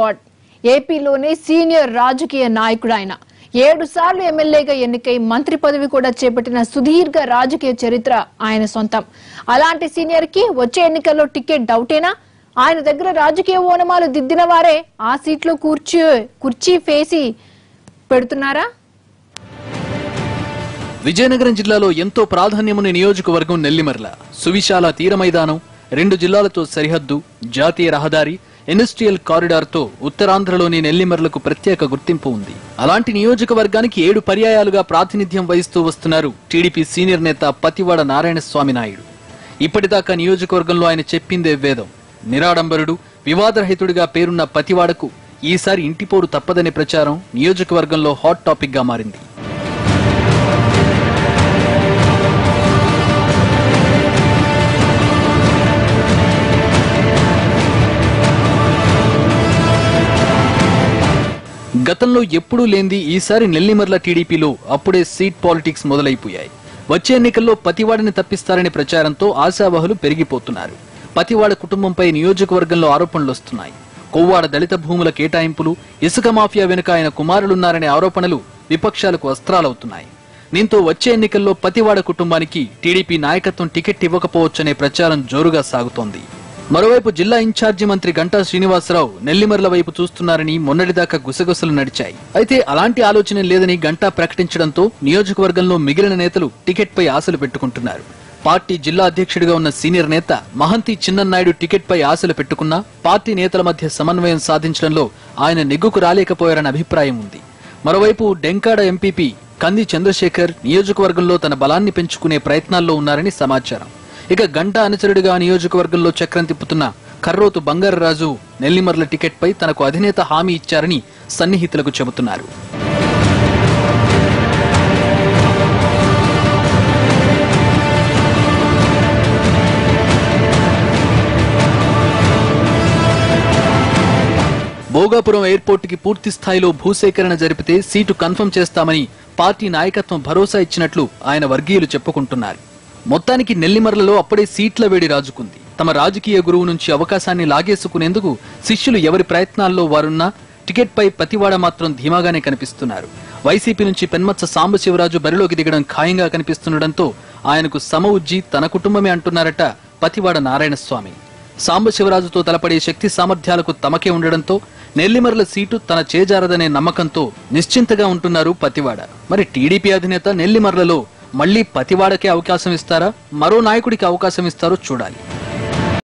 Award ఏపీలోనే senior రాజకీయ నాయకుడు ఆయన ఏడు సార్లు ఎమ్మెల్యేగా ఎన్నికై మంత్రి పదవి కూడా చేపట్టిన సుదీర్ఘ రాజకీయ చరిత్ర ఆయన సొంతం. అలాంటి సీనియర్కి వచ్చే ఎన్నికల్లో టికెట్ డౌటేనా? ఆయన దగ్గర రాజకీయ ఓనమాలు దిద్దిన వారే ఆ సీట్లో కూర్చో కుర్చీ ఫేసి పెడుతున్నారా? విజయనగరం జిల్లాలో ఎంతో ప్రాధాన్యముని నియోజకవర్గం నెల్లిమర్ల. సువిశాల తీర మైదానం రెండు జిల్లాలతో సరిహద్దు జాతీయ రహదారి ఇండస్ట్రియల్ కారిడార్తో ఉత్తరాంధ్రలోని నెల్లిమర్లకు ప్రత్యేక గుర్తింపు ఉంది. అలాంటి నియోజకవర్గానికి ఏడు పర్యాయాలుగా ప్రాతినిధ్యం వహిస్తూ వస్తున్నారు టీడీపీ సీనియర్ నేత పతివాడ నారాయణస్వామి నాయుడు. ఇప్పటిదాకా నియోజకవర్గంలో ఆయన చెప్పిందే వేదం. నిరాడంబరుడు వివాదరహితుడిగా పేరున్న పతివాడకు ఈసారి ఇంటిపోరు తప్పదనే ప్రచారం నియోజకవర్గంలో హాట్ టాపిక్గా మారింది. గతంలో ఎప్పుడూ లేంది ఈసారి నెల్లిమర్ల టీడీపీలో అప్పుడే సీట్ పాలిటిక్స్ మొదలైపోయాయి. వచ్చే ఎన్నికల్లో పతివాడిని తప్పిస్తారనే ప్రచారంతో ఆశావహులు పెరిగిపోతున్నారు. పతివాడ కుటుంబంపై నియోజకవర్గంలో ఆరోపణలు వస్తున్నాయి. కొవ్వాడ దళిత భూముల కేటాయింపులు ఇసుక మాఫియా వెనుక ఆయన కుమారులున్నారనే ఆరోపణలు విపక్షాలకు అస్త్రాలవుతున్నాయి. దీంతో వచ్చే ఎన్నికల్లో పతివాడ కుటుంబానికి టీడీపీ నాయకత్వం టికెట్ ఇవ్వకపోవచ్చనే ప్రచారం జోరుగా సాగుతోంది. మరోవైపు జిల్లా ఇన్ఛార్జి మంత్రి గంటా శ్రీనివాసరావు నెల్లిమర్ల వైపు చూస్తున్నారని మొన్నటిదాకా గుసగుసలు నడిచాయి. అయితే అలాంటి ఆలోచన లేదని గంటా ప్రకటించడంతో నియోజకవర్గంలో మిగిలిన నేతలు టికెట్పై ఆశలు పెట్టుకుంటున్నారు. పార్టీ జిల్లా అధ్యక్షుడిగా ఉన్న సీనియర్ నేత మహంతి చిన్ననాయుడు టికెట్పై ఆశలు పెట్టుకున్నా పార్టీ నేతల మధ్య సమన్వయం సాధించడంలో ఆయన నెగ్గుకు రాలేకపోయారన్న అభిప్రాయం ఉంది. మరోవైపు డెంకాడ ఎంపీపీ కంది చంద్రశేఖర్ నియోజకవర్గంలో తన బలాన్ని పెంచుకునే ప్రయత్నాల్లో ఉన్నారని సమాచారం. ఇక గంట అనుచరుడిగా నియోజకవర్గంలో చక్రం తిప్పుతున్న కర్రోతు బంగారరాజు నెల్లిమర్ల టికెట్పై తనకు అధినేత హామీ ఇచ్చారని సన్నిహితులకు చెబుతున్నారు. భోగాపురం ఎయిర్పోర్ట్కి పూర్తి స్థాయిలో భూసేకరణ జరిపితే సీటు కన్ఫర్మ్ చేస్తామని పార్టీ నాయకత్వం భరోసా ఇచ్చినట్లు ఆయన వర్గీయులు చెప్పుకుంటున్నారు. మొత్తానికి నెల్లిమర్లలో అప్పుడే సీట్ల వేడి రాజుకుంది. తమ రాజకీయ గురువు నుంచి అవకాశాన్ని లాగేసుకునేందుకు శిష్యులు ఎవరి ప్రయత్నాల్లో వారున్నా టికెట్పై పతివాడ మాత్రం ధీమాగానే కనిపిస్తున్నారు. వైసీపీ నుంచి పెన్మత్స సాంబశివరాజు బరిలోకి దిగడం ఖాయంగా కనిపిస్తుండటంతో ఆయనకు సమ ఉజ్జి తన కుటుంబమే అంటున్నారట పతివాడ నారాయణస్వామి. సాంబశివరాజుతో తలపడే శక్తి సామర్థ్యాలకు తమకే ఉండడంతో నెల్లిమర్ల సీటు తన చేజారదనే నమ్మకంతో నిశ్చింతగా ఉంటున్నారు పతివాడ. మరి టీడీపీ అధినేత నెల్లిమర్లలో మళ్ళీ పతివాడకే అవకాశం ఇస్తారా? మరో నాయకుడికి అవకాశం ఇస్తారో చూడాలి.